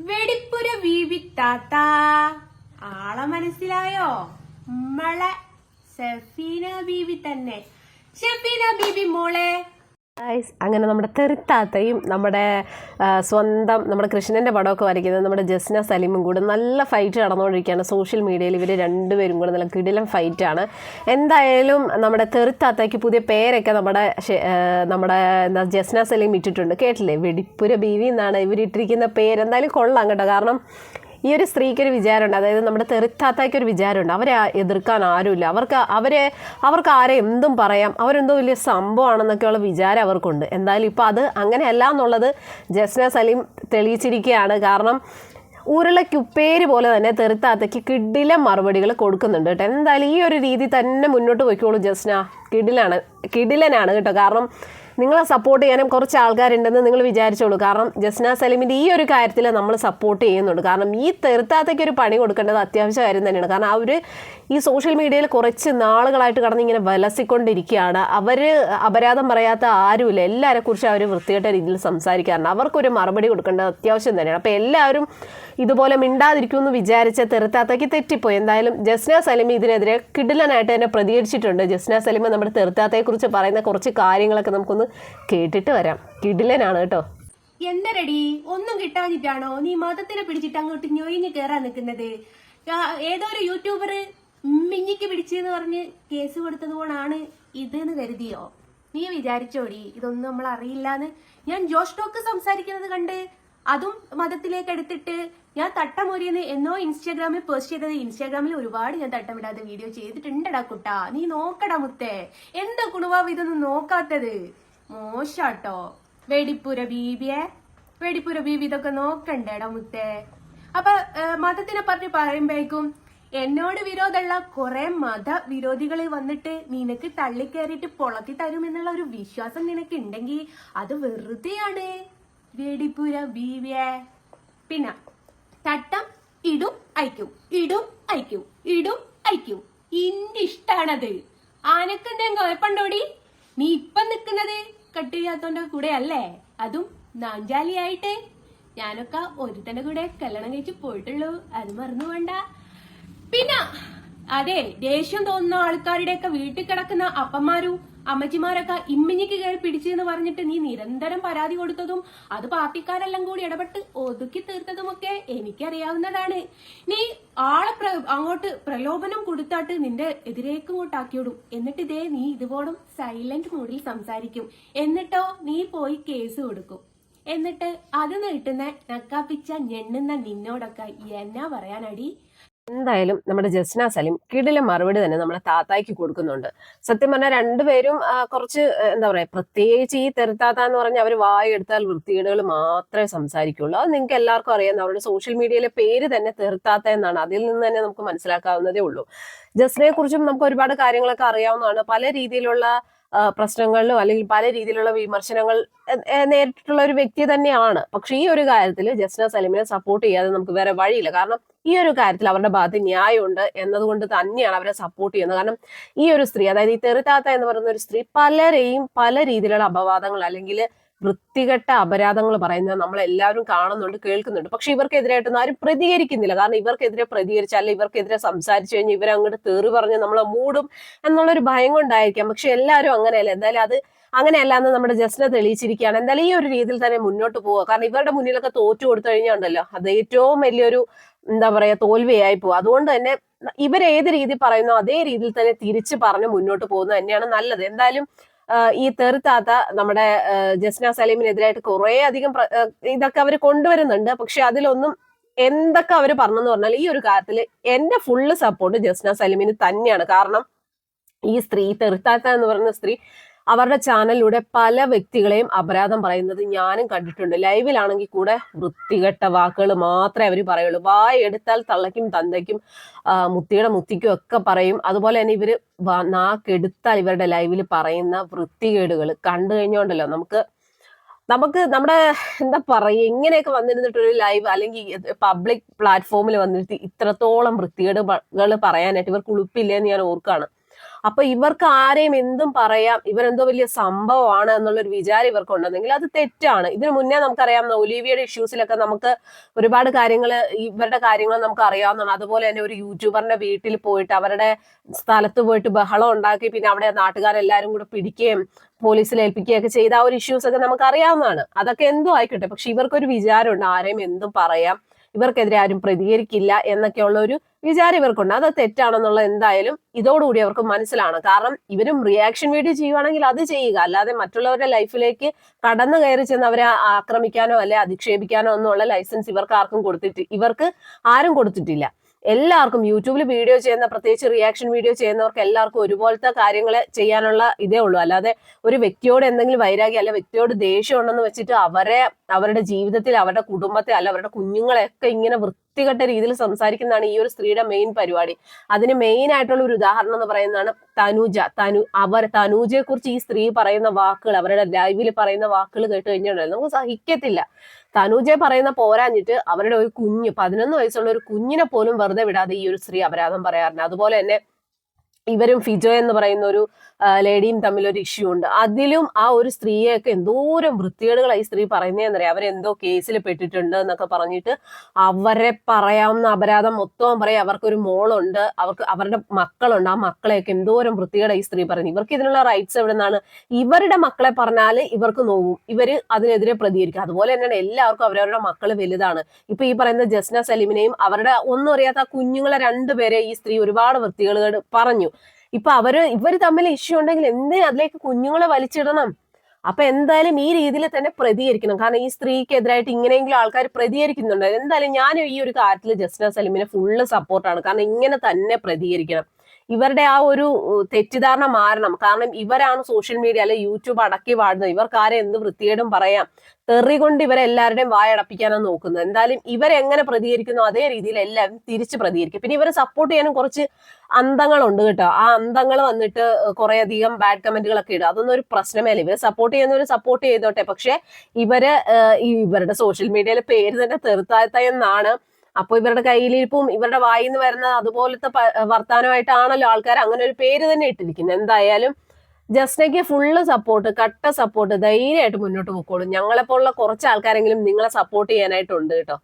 വെടിപ്പുര വീവിത്താത്ത. ആളെ മനസ്സിലായോ? നമ്മളെ സഫീന ബീവി തന്നെ. സഫീന ബീബി മോളെ. അങ്ങനെ നമ്മുടെ തെറുത്താത്തയും നമ്മുടെ സ്വന്തം നമ്മുടെ കൃഷ്ണന്റെ പടമൊക്കെ വരയ്ക്കുന്നത് നമ്മുടെ ജസ്ന സലീമും കൂടെ നല്ല ഫൈറ്റ് നടന്നുകൊണ്ടിരിക്കുകയാണ്. സോഷ്യൽ മീഡിയയിൽ ഇവർ രണ്ടുപേരും കൂടെ നല്ല കിടിലം ഫൈറ്റാണ് എന്തായാലും നമ്മുടെ തെറുത്താത്തയ്ക്ക് പുതിയ പേരൊക്കെ നമ്മുടെ നമ്മുടെ എന്താ ജസ്ന സലീം ഇട്ടിട്ടുണ്ട്. കേട്ടില്ലേ? വെടിപ്പുര ബീവി എന്നാണ് ഇവരിട്ടിരിക്കുന്ന പേര്. എന്തായാലും കൊള്ളാം കേട്ടോ. കാരണം ഈ ഒരു സ്ത്രീക്ക് ഒരു വിചാരമുണ്ട്. അതായത് നമ്മുടെ തെറിത്താത്തയ്ക്ക് ഒരു വിചാരമുണ്ട്. അവരെ എതിർക്കാൻ ആരുമില്ല. അവർക്ക് അവരെ അവർക്ക് ആരെ എന്തും പറയാം. അവരെന്തോ വലിയ സംഭവമാണെന്നൊക്കെയുള്ള വിചാരം അവർക്കുണ്ട്. എന്തായാലും ഇപ്പോൾ അത് അങ്ങനെയല്ല എന്നുള്ളത് ജസ്ന സലീം തെളിയിച്ചിരിക്കുകയാണ്. കാരണം ഉരുളയ്ക്കുപ്പേര് പോലെ തന്നെ തെറുത്താത്തയ്ക്ക് കിഡിലെ മറുപടികൾ കൊടുക്കുന്നുണ്ട് കേട്ടോ. എന്തായാലും ഈ ഒരു രീതി തന്നെ മുന്നോട്ട് പോയിക്കോളൂ ജസ്ന. കിഡിലാണ് കിഡിലനാണ് കേട്ടോ. കാരണം നിങ്ങളെ സപ്പോർട്ട് ചെയ്യാനും കുറച്ച് ആൾക്കാരുണ്ടെന്ന് നിങ്ങൾ വിചാരിച്ചോളൂ. കാരണം ജസ്ന സലീമിന്റെ ഈ ഒരു കാര്യത്തിൽ നമ്മൾ സപ്പോർട്ട് ചെയ്യുന്നുണ്ട്. കാരണം ഈ തെറുത്താത്തേക്ക് ഒരു പണി കൊടുക്കേണ്ടത് അത്യാവശ്യ കാര്യം തന്നെയാണ്. കാരണം അവർ ഈ സോഷ്യൽ മീഡിയയിൽ കുറച്ച് നാളുകളായിട്ട് കടന്ന് ഇങ്ങനെ വലസിക്കൊണ്ടിരിക്കുകയാണ്. അവർ അപരാധം പറയാത്ത ആരുമില്ല. എല്ലാവരെ കുറിച്ച് അവർ വൃത്തികെട്ട രീതിയിൽ സംസാരിക്കാറുണ്ട്. അവർക്കൊരു മറുപടി കൊടുക്കേണ്ടത് അത്യാവശ്യം തന്നെയാണ്. അപ്പോൾ എല്ലാവരും ഇതുപോലെ മിണ്ടാതിരിക്കുമെന്ന് വിചാരിച്ച തെറുത്താത്തേക്ക് തെറ്റിപ്പോയി. എന്തായാലും ജസ്ന സലിം ഇതിനെതിരെ കിടിലനായിട്ട് തന്നെ പ്രതികരിച്ചിട്ടുണ്ട്. ജസ്ന സലിം നമ്മുടെ തെറുത്താത്തയെക്കുറിച്ച് പറയുന്ന കുറച്ച് കാര്യങ്ങളൊക്കെ നമുക്കൊന്ന് കേട്ടിട്ട് വരാം. കിടിലനാണ് കേട്ടോ. എന്തരടി ഒന്നും കിട്ടാഞ്ഞിട്ടാണോ? നീ മതത്തിനെ പിടിച്ചിട്ട് അങ്ങോട്ട് ഞൊയിഞ്ഞ് കേറാൻ നിൽക്കുന്നത്. ഏതോ ഒരു യൂട്യൂബർ മിഞ്ഞിക്ക് പിടിച്ചെന്ന് പറഞ്ഞ് കേസ് കൊടുത്തത് കൊണ്ടാണ് ഇതെന്ന് കരുതിയോ? നീ വിചാരിച്ചോടി ഇതൊന്നും നമ്മൾ അറിയില്ലാന്ന്. ഞാൻ ജോഷ് ടോക്ക് സംസാരിക്കുന്നത് കണ്ട് അതും മതത്തിലേക്ക് എടുത്തിട്ട് ഞാൻ തട്ടമൊരിയെന്ന് എന്നോ ഇൻസ്റ്റാഗ്രാമിൽ പോസ്റ്റ് ചെയ്തത് ഇൻസ്റ്റാഗ്രാമിൽ ഒരുപാട് ഞാൻ തട്ടമിടാതെ വീഡിയോ ചെയ്തിട്ടുണ്ടടാ കുട്ടാ. നീ നോക്കടാ മുത്തേ. എന്താ കുണുവാവ് ഇതൊന്നും നോക്കാത്തത്? മോശാട്ടോ. വെടിപ്പുര ബീബിയെ വെടിപ്പുര ബീബി ഇതൊക്കെ നോക്കണ്ടേടാ മുത്തേ. അപ്പൊ മതത്തിനെ പറ്റി പറയുമ്പോഴേക്കും എന്നോട് വിരോധമുള്ള കുറെ മത വിരോധികൾ വന്നിട്ട് നിനക്ക് തള്ളിക്കയറിയിട്ട് പൊളത്തി തരുമെന്നുള്ള ഒരു വിശ്വാസം നിനക്ക് ഉണ്ടെങ്കിൽ അത് വെറുതെയാണ്. വെടിപ്പുര ബീവിയെ. പിന്നെ തട്ടം ഇടും അയക്കും. ഇടും അയക്കും. ഇടും അയക്കും. ഇന്റെ ഇഷ്ടാണത് ആനക്കെന്തെങ്കിലും കുഴപ്പണ്ടോടി നീ ഇപ്പം നിക്കുന്നത്? കട്ട് ചെയ്യാത്തോന്റെ കൂടെ അല്ലേ അതും നാഞ്ചാലി നാഞ്ചാലിയായിട്ട്. ഞാനൊക്കെ ഒരുത്തന്റെ കൂടെ കല്യാണം കഴിച്ച് പോയിട്ടുള്ളൂ. അത് മറന്നു വേണ്ട പിന്നെ അതെ ദേഷ്യം തോന്നുന്ന ആൾക്കാരുടെയൊക്കെ വീട്ടിൽ കിടക്കുന്ന അപ്പന്മാരും അമ്മച്ചിമാരൊക്കെ ഇമ്മിഞ്ഞിക്ക് കയറി പിടിച്ചെന്ന് പറഞ്ഞിട്ട് നീ നിരന്തരം പരാതി കൊടുത്തതും അത് പാർട്ടിക്കാരെല്ലാം കൂടി ഇടപെട്ട് ഒതുക്കി തീർത്തതുമൊക്കെ എനിക്കറിയാവുന്നതാണ്. നീ ആളെ അങ്ങോട്ട് പ്രലോഭനം കൊടുത്താട്ട് നിന്റെ എതിരേക്ക് ഇങ്ങോട്ടാക്കിയോടും എന്നിട്ട് ഇതേ നീ ഇതുപോലും സൈലന്റ് മൂഡിൽ സംസാരിക്കും. എന്നിട്ടോ നീ പോയി കേസ് കൊടുക്കും. എന്നിട്ട് അത് നീട്ടുന്ന നക്കാപ്പിച്ച ഞെണ്ണുന്ന നിന്നോടൊക്കെ എന്നാ പറയാനടി? എന്തായാലും നമ്മുടെ ജസ്ന സലിം കിടിലെ മറുപടി തന്നെ നമ്മളെ താത്തായ്ക്ക് കൊടുക്കുന്നുണ്ട്. സത്യം പറഞ്ഞാൽ രണ്ടുപേരും കുറച്ച് എന്താ പറയാ പ്രത്യേകിച്ച് ഈ തെരുത്താത്ത എന്ന് പറഞ്ഞാൽ അവർ വായെടുത്താൽ വൃത്തികേടുകൾ മാത്രമേ സംസാരിക്കുള്ളൂ. അത് നിങ്ങൾക്ക് എല്ലാവർക്കും അറിയാം. അവരുടെ സോഷ്യൽ മീഡിയയിലെ പേര് തന്നെ തെരുത്താത്ത എന്നാണ്. അതിൽ നിന്ന് തന്നെ നമുക്ക് മനസ്സിലാക്കാവുന്നതേ ഉള്ളൂ. ജസ്നയെ കുറിച്ചും നമുക്ക് ഒരുപാട് കാര്യങ്ങളൊക്കെ അറിയാവുന്നതാണ്. പല രീതിയിലുള്ള പ്രശ്നങ്ങളിലോ അല്ലെങ്കിൽ പല രീതിയിലുള്ള വിമർശനങ്ങൾ നേരിട്ടുള്ള ഒരു വ്യക്തി തന്നെയാണ്. പക്ഷെ ഈ ഒരു കാര്യത്തിൽ ജസ്ന സലിമിനെ സപ്പോർട്ട് ചെയ്യാതെ നമുക്ക് വേറെ വഴിയില്ല. കാരണം ഈ ഒരു കാര്യത്തിൽ അവരുടെ ഭാഗത്ത് ന്യായമുണ്ട് എന്നതുകൊണ്ട് തന്നെയാണ് അവരെ സപ്പോർട്ട് ചെയ്യുന്നത്. കാരണം ഈ ഒരു സ്ത്രീ അതായത് ഈ തെറിത്താത്ത എന്ന് പറയുന്ന ഒരു സ്ത്രീ പലരെയും പല രീതിയിലുള്ള അപവാദങ്ങൾ അല്ലെങ്കിൽ വൃത്തികെട്ട അപരാധങ്ങൾ പറയുന്നത് നമ്മളെല്ലാവരും കാണുന്നുണ്ട് കേൾക്കുന്നുണ്ട്. പക്ഷെ ഇവർക്കെതിരായിട്ടൊന്നും ആരും പ്രതികരിക്കുന്നില്ല. കാരണം ഇവർക്കെതിരെ പ്രതികരിച്ച ഇവർക്കെതിരെ സംസാരിച്ചു കഴിഞ്ഞാൽ ഇവരങ്ങോട്ട് തെറി പറഞ്ഞ് നമ്മളെ മൂടും എന്നുള്ളൊരു ഭയം കൊണ്ടായിരിക്കാം. പക്ഷെ എല്ലാവരും അങ്ങനെയല്ല. എന്തായാലും അത് അങ്ങനെയല്ല എന്ന് നമ്മുടെ ജസ്റ്റിനെ തെളിയിച്ചിരിക്കുകയാണ്. എന്തായാലും ഈ ഒരു രീതിയിൽ തന്നെ മുന്നോട്ട് പോവുക. കാരണം ഇവരുടെ മുന്നിലൊക്കെ തോറ്റു കൊടുത്തു കഴിഞ്ഞാൽ ഉണ്ടല്ലോ. അത് ഏറ്റവും വലിയൊരു എന്താ പറയാ തോൽവിയായി പോകും. അതുകൊണ്ട് തന്നെ ഇവരേത് രീതി പറയുന്നോ അതേ രീതിയിൽ തന്നെ തിരിച്ച് പറഞ്ഞ് മുന്നോട്ട് പോകുന്നത് തന്നെയാണ് നല്ലത്. എന്തായാലും ഈ തെറുത്താത്ത നമ്മുടെ ജസ്ന സലീമിനെതിരായിട്ട് കുറെ അധികം ഇതൊക്കെ അവർ കൊണ്ടുവരുന്നുണ്ട്. പക്ഷെ അതിലൊന്നും എന്തൊക്കെ അവർ പറഞ്ഞെന്ന് പറഞ്ഞാൽ ഈ ഒരു കാര്യത്തിൽ എന്റെ ഫുള്ള് സപ്പോർട്ട് ജസ്ന സലീമിന് തന്നെയാണ്. കാരണം ഈ സ്ത്രീ തെറുത്താത്ത എന്ന് പറയുന്ന സ്ത്രീ അവരുടെ ചാനലിലൂടെ പല വ്യക്തികളെയും അപരാധം പറയുന്നത് ഞാനും കണ്ടിട്ടുണ്ട്. ലൈവിലാണെങ്കിൽ കൂടെ വൃത്തികെട്ട വാക്കുകൾ മാത്രമേ അവർ പറയുള്ളൂ. വായ എടുത്താൽ തള്ളയ്ക്കും തന്തയ്ക്കും മുത്തിയുടെ മുത്തിക്കും ഒക്കെ പറയും. അതുപോലെ തന്നെ ഇവർ വ- നാക്കെടുത്താൽ ഇവരുടെ ലൈവിൽ പറയുന്ന വൃത്തികേടുകൾ കണ്ടു കഴിഞ്ഞോണ്ടല്ലോ നമുക്ക് നമുക്ക് നമ്മുടെ എന്താ പറയുക ഇങ്ങനെയൊക്കെ വന്നിരുന്നിട്ടൊരു ലൈവ് അല്ലെങ്കിൽ പബ്ലിക് പ്ലാറ്റ്ഫോമിൽ വന്നിട്ട് ഇത്രത്തോളം വൃത്തികേടുകൾ പറയാനായിട്ട് ഇവർക്ക് ഉളുപ്പില്ല എന്ന് ഞാൻ ഓർക്കാണ്. അപ്പൊ ഇവർക്ക് ആരെയും എന്തും പറയാം. ഇവരെന്തോ വലിയ സംഭവമാണ് എന്നുള്ളൊരു വിചാരം ഇവർക്കുണ്ടെന്നെങ്കിൽ അത് തെറ്റാണ്. ഇതിനു മുന്നേ നമുക്കറിയാം ഒലീവിയയുടെ ഇഷ്യൂസിലൊക്കെ നമുക്ക് ഒരുപാട് കാര്യങ്ങൾ ഇവരുടെ കാര്യങ്ങൾ നമുക്ക് അറിയാവുന്നതാണ്. അതുപോലെ തന്നെ ഒരു യൂട്യൂബറിന്റെ വീട്ടിൽ പോയിട്ട് അവരുടെ സ്ഥലത്ത് പോയിട്ട് ബഹളം ഉണ്ടാക്കി പിന്നെ അവിടെ നാട്ടുകാരെല്ലാരും കൂടെ പിടിക്കുകയും പോലീസിൽ ഏൽപ്പിക്കുകയൊക്കെ ചെയ്ത ആ ഒരു ഇഷ്യൂസ് ഒക്കെ നമുക്ക് അറിയാവുന്നതാണ്. അതൊക്കെ എന്തോ ആയിക്കോട്ടെ. പക്ഷെ ഇവർക്കൊരു വിചാരമുണ്ട് ആരെയും എന്തും പറയാം ഇവർക്കെതിരെ ആരും പ്രതികരിക്കില്ല എന്നൊക്കെയുള്ള ഒരു വിചാരം ഇവർക്കുണ്ട് അത് തെറ്റാണെന്നുള്ള എന്തായാലും ഇതോടുകൂടി അവർക്ക് മനസ്സിലാണ്. കാരണം ഇവരും റിയാക്ഷൻ വീഡിയോ ചെയ്യുവാണെങ്കിൽ അത് ചെയ്യുക. അല്ലാതെ മറ്റുള്ളവരുടെ ലൈഫിലേക്ക് കടന്നു കയറി ചെന്ന് അവരെ ആക്രമിക്കാനോ അല്ലെ അധിക്ഷേപിക്കാനോ ഒന്നുമുള്ള ലൈസൻസ് ഇവർക്ക് ആർക്കും കൊടുത്തിട്ട് ഇവർക്ക് ആരും കൊടുത്തിട്ടില്ല. എല്ലാവർക്കും യൂട്യൂബിൽ വീഡിയോ ചെയ്യുന്ന പ്രത്യേകിച്ച് റിയാക്ഷൻ വീഡിയോ ചെയ്യുന്നവർക്ക് എല്ലാവർക്കും ഒരുപോലത്തെ കാര്യങ്ങൾ ചെയ്യാനുള്ള ഇതേ ഉള്ളൂ. അല്ലാതെ ഒരു വ്യക്തിയോട് എന്തെങ്കിലും വൈരാഗ്യം അല്ല വ്യക്തിയോട് ദേഷ്യം ഉണ്ടെന്ന് വെച്ചിട്ട് അവരെ അവരുടെ ജീവിതത്തിൽ അവരുടെ കുടുംബത്തെ അല്ല അവരുടെ കുഞ്ഞുങ്ങളെയൊക്കെ ഇങ്ങനെ വൃത്തികെട്ട രീതിയിൽ സംസാരിക്കുന്നതാണ് ഈ ഒരു സ്ത്രീയുടെ മെയിൻ പരിപാടി. അതിന് മെയിൻ ആയിട്ടുള്ള ഒരു ഉദാഹരണം എന്ന് പറയുന്നതാണ് തനുജ. തനു അവർ തനൂജയെ കുറിച്ച് ഈ സ്ത്രീ പറയുന്ന വാക്കുകൾ അവരുടെ ലൈവിൽ പറയുന്ന വാക്കുകൾ കേട്ട് കഴിഞ്ഞിട്ടുണ്ടല്ലോ നമുക്ക് സഹിക്കത്തില്ല. തനുജയെ പറയുന്ന പോരാഞ്ഞിട്ട് അവരുടെ ഒരു കുഞ്ഞ് പതിനൊന്ന് വയസ്സുള്ള ഒരു കുഞ്ഞിനെ പോലും വെറുതെ വിടാതെ ഈ ഒരു സ്ത്രീ അപരാധം പറയാറുണ്ട്. അതുപോലെ തന്നെ ഇവരും ഫിജോ എന്ന് പറയുന്ന ഒരു ലേഡിയും തമ്മിൽ ഒരു ഇഷ്യൂ ഉണ്ട്. അതിലും ആ ഒരു സ്ത്രീയെയൊക്കെ എന്തോരം വൃത്തികേടുകളായി സ്ത്രീ പറയുന്നതെന്നറിയാം അവരെന്തോ കേസിൽ പെട്ടിട്ടുണ്ട് എന്നൊക്കെ പറഞ്ഞിട്ട് അവരെ പറയാവുന്ന അപരാധം മൊത്തം പറയാം. അവർക്കൊരു മോളുണ്ട്. അവർക്ക് അവരുടെ മക്കളുണ്ട്. ആ മക്കളെയൊക്കെ എന്തോരം വൃത്തികേടായി സ്ത്രീ പറയുന്നത് ഇവർക്ക് ഇതിനുള്ള റൈറ്റ്സ് എവിടെ നിന്നാണ് ഇവരുടെ മക്കളെ പറഞ്ഞാൽ ഇവർക്ക് നോവും. ഇവർ അതിനെതിരെ പ്രതികരിക്കും. അതുപോലെ തന്നെയാണ് എല്ലാവർക്കും അവരവരുടെ മക്കൾ വലുതാണ്. ഇപ്പൊ ഈ പറയുന്ന ജസ്ന സലീമിനെയും അവരുടെ ഒന്നും അറിയാത്ത കുഞ്ഞുങ്ങളെ രണ്ടുപേരെ ഈ സ്ത്രീ ഒരുപാട് വൃത്തികേടുകൾ പറഞ്ഞു. ഇപ്പൊ അവർ ഇവർ തമ്മിൽ ഇഷ്യൂ ഉണ്ടെങ്കിൽ എന്തിനാ അതിലേക്ക് കുഞ്ഞുങ്ങളെ വലിച്ചിടണം? അപ്പൊ എന്തായാലും ഈ രീതിയിൽ തന്നെ പ്രതികരിക്കണം. കാരണം ഈ സ്ത്രീക്കെതിരായിട്ട് ഇങ്ങനെയെങ്കിലും ആൾക്കാർ പ്രതികരിക്കുന്നുണ്ട്. എന്തായാലും ഞാൻ ഈ ഒരു കാര്യത്തിൽ ജസ്ന സലീമിനെ ഫുള്ള് സപ്പോർട്ടാണ് കാരണം ഇങ്ങനെ തന്നെ പ്രതികരിക്കണം. ഇവരുടെ ആ ഒരു തെറ്റിദ്ധാരണ മാറണം. കാരണം ഇവരാണ് സോഷ്യൽ മീഡിയ അല്ലെ യൂട്യൂബ് അടക്കി വാഴുന്നത്. ഇവർക്ക് ആരെ എന്ത് വൃത്തികേടും പറയാം. തെറി കൊണ്ട് ഇവരെല്ലാവരുടെയും വായടപ്പിക്കാനാണ് നോക്കുന്നത്. എന്തായാലും ഇവരെങ്ങനെ പ്രതികരിക്കുന്നു അതേ രീതിയിൽ എല്ലാവരും തിരിച്ച് പ്രതികരിക്കും. പിന്നെ ഇവരെ സപ്പോർട്ട് ചെയ്യാനും കുറച്ച് അന്തങ്ങളുണ്ട് കേട്ടോ. ആ അന്തങ്ങൾ വന്നിട്ട് കുറെ അധികം ബാഡ് കമന്റുകളൊക്കെ ഇടും. അതൊന്നും ഒരു പ്രശ്നമേ അല്ല ഇവരെ സപ്പോർട്ട് ചെയ്യുന്നവർ സപ്പോർട്ട് ചെയ്തോട്ടെ. പക്ഷെ ഇവർ ഇവരുടെ സോഷ്യൽ മീഡിയയിലെ പേര് തന്നെ തെറുത്താത്ത എന്നാണ് അപ്പൊ ഇവരുടെ കയ്യിലിരിപ്പും ഇവരുടെ വായിൽ നിന്ന് വരുന്ന അതുപോലത്തെ വർത്താനമായിട്ടാണല്ലോ ആൾക്കാർ അങ്ങനെ ഒരു പേര് തന്നെ ഇട്ടിരിക്കുന്നത് എന്തായാലും ജസ്നയ്ക്ക് ഫുള്ള് സപ്പോർട്ട് കട്ട സപ്പോർട്ട് ധൈര്യമായിട്ട് മുന്നോട്ട് പോയിക്കോളും ഞങ്ങളെപ്പോലുള്ള കുറച്ച് ആൾക്കാരെങ്കിലും നിങ്ങളെ സപ്പോർട്ട് ചെയ്യാനായിട്ടുണ്ട് കേട്ടോ.